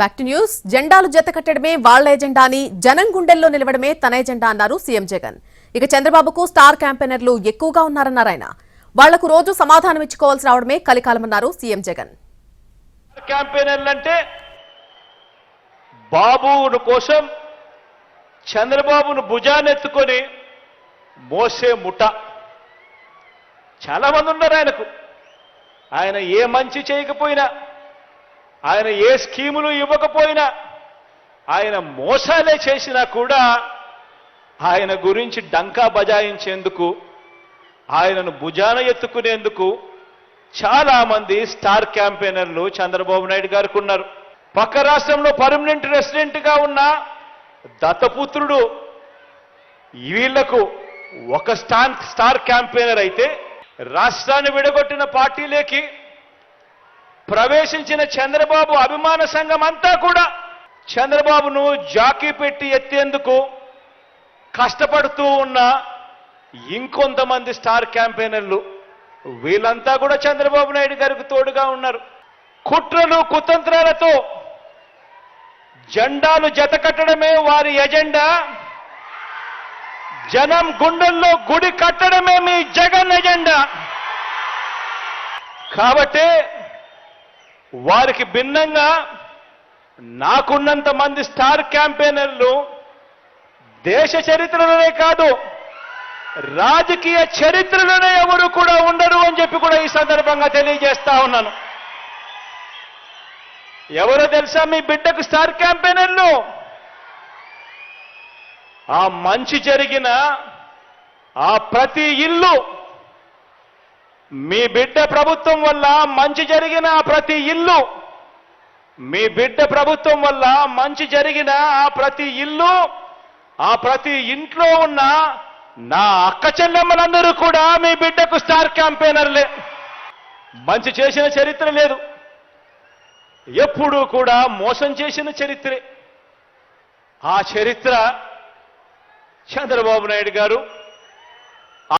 Back to news జెండాలు జత కట్టడమే వాళ్ళ ఎజెండా అని జనం గుండెల్లో నిలవడమే తన ఎజెండా అన్నారు సీఎం జగన్. ఇక చంద్రబాబుకు స్టార్ క్యాంపెయినర్లు ఎక్కువగా ఉన్నారన్నారు ఆయన. వాళ్ళకు రోజు సమాధానం ఇచ్చుకోవాల్సి రావడమే కలికాలమన్నారు సీఎం జగన్. క్యాంపెయినర్లు అంటే బాబును కోసం చంద్రబాబును భుజానెత్తుకొని మోసే ముఠ. చాలా మంది ఉన్నారు ఆయనకు. ఆయన ఏ మంచి చేయకపోయినా ఆయన ఏ స్కీములు ఇవ్వకపోయినా ఆయన మోసాలే చేసినా కూడా ఆయన గురించి డంకా బజాయించేందుకు ఆయనను భుజాన ఎత్తుకునేందుకు చాలామంది స్టార్ క్యాంపెయినర్లు చంద్రబాబు నాయుడు గారికి ఉన్నారు. పక్క రాష్ట్రంలో పర్మనెంట్ రెసిడెంట్గా ఉన్న దత్తపుత్రుడు వీళ్ళకు ఒక స్టాన్ స్టార్ క్యాంపెయినర్ అయితే రాష్ట్రాన్ని విడగొట్టిన పార్టీలేకి ప్రవేశించిన చంద్రబాబు అభిమాన సంఘం అంతా కూడా చంద్రబాబును జాకీ పెట్టి ఎత్తేందుకు కష్టపడుతూ ఉన్న ఇంకొంతమంది స్టార్ క్యాంపెయినర్లు వీళ్ళంతా కూడా చంద్రబాబు నాయుడు గారికి తోడుగా ఉన్నారు. కుట్రలు కుతంత్రాలతో జెండాలు జత కట్టడమే వారి ఎజెండా. జనం గుండెల్లో గుడి కట్టడమే మీ జగన్ ఎజెండా. కాబట్టి వారికి భిన్నంగా నాకున్నంత మంది స్టార్ క్యాంపెయినర్లు దేశ చరిత్రలోనే కాదు రాజకీయ చరిత్రలోనే ఎవరు కూడా ఉండరు అని చెప్పి కూడా ఈ సందర్భంగా తెలియజేస్తా ఉన్నాను. ఎవరో తెలుసా మీ బిడ్డకు స్టార్ క్యాంపెయినర్లు? ఆ మంచి జరిగిన ఆ ప్రతి ఇల్లు మీ బిడ్డ ప్రభుత్వం వల్ల మంచి జరిగిన ప్రతి ఇల్లు మీ బిడ్డ ప్రభుత్వం వల్ల మంచి జరిగిన ఆ ప్రతి ఇల్లు ఆ ప్రతి ఇంట్లో ఉన్న నా అక్క చెల్లెమ్మలందరూ కూడా మీ బిడ్డకు స్టార్ క్యాంపెయినర్లే. మంచి చేసిన చరిత్ర లేదు. ఎప్పుడూ కూడా మోసం చేసిన చరిత్రే. ఆ చరిత్ర చంద్రబాబు నాయుడు గారు